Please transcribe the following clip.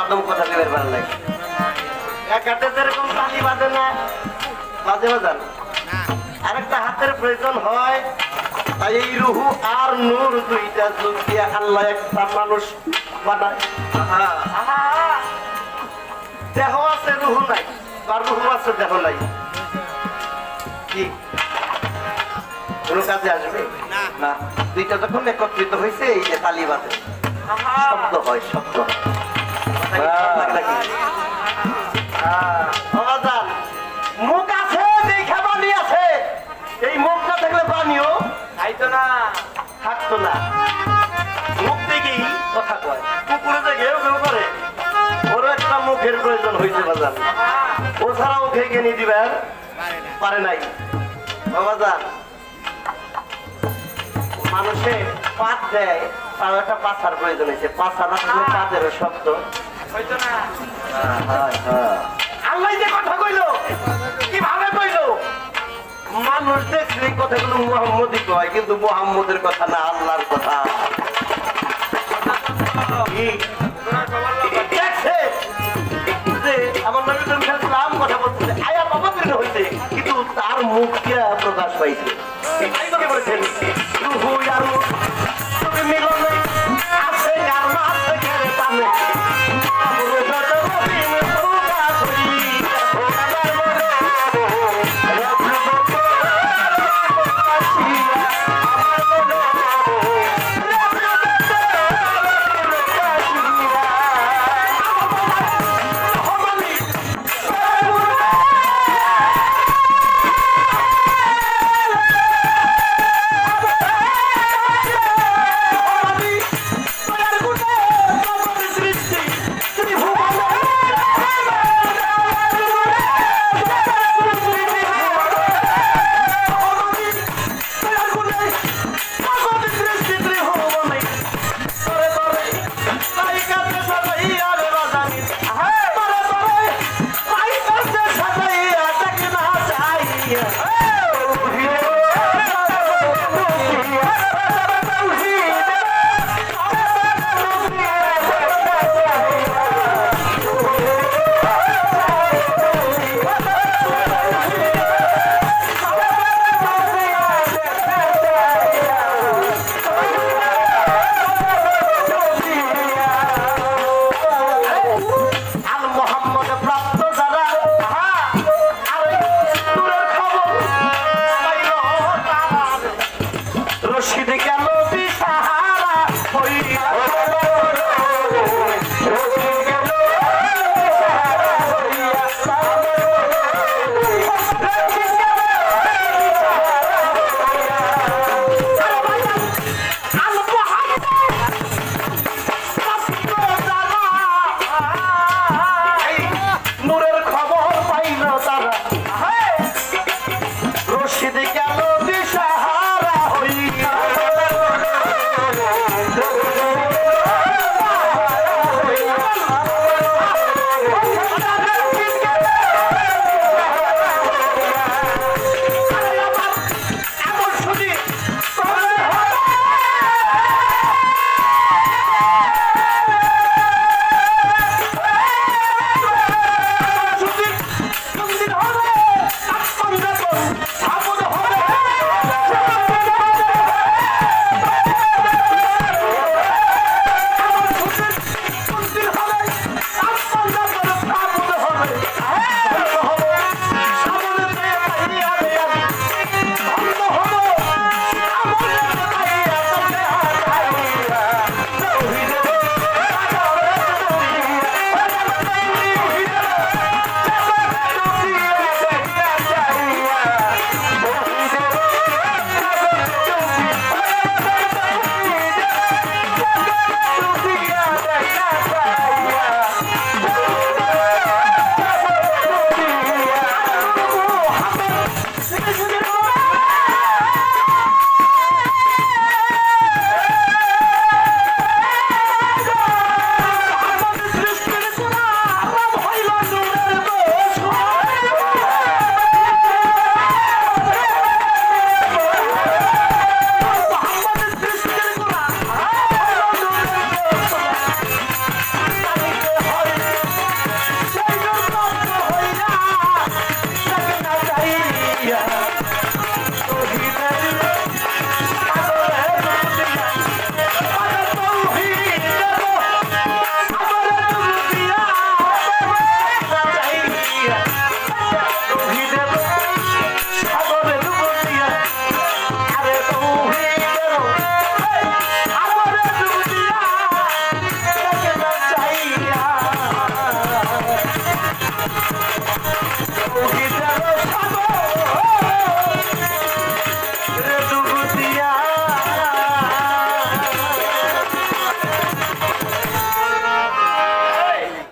আদম কথা দেবের ভালো লাগে? একাতে যেরকম তালি বাজে না বাজে বাজান আরেকটা হাতের প্রয়োজন হয় তাই এই রুহু আর নূর দুইটা যোগ দিয়ে আল্লাহ একটা মানুষ বানায়। দেহ আছে রুহু নাই আর রুহু আছে দেহ নাই। কি? কোনো কাজে আসবে? না। দুইটা যখন একত্রিত হয়েছে এই যে তালি বাজে শব্দ হয় শব্দ মুখ আছে, দেখে পানি আছে। এই মুখ না থাকলে পানিও খাইতো না, থাকতো না। মুখ দেখেই কথা কয়। কুকুরে যে করে, ওরও একটা মুখের প্রয়োজন হয়েছে বাজান। ও ছাড়া মুখে গেনি দিবার পারে নাই। বাবাজান মানুষে পাত দেয় তাও একটা পাছার প্রয়োজন হয়েছে পাছা না থাকলে পাতেরও শব্দ। আল্লাহ যে কথা কইলো কীভাবে কইলো? মানুষ দেখলে কথাগুলো মোহাম্মদই কয় কিন্তু মোহাম্মদের কথা না আল্লাহর কথা। যে আমার নবী ওয়াসাল্লাম কথা বলতেছে। আয়া বাবা হইছে কিন্তু তার মুখ দিয়া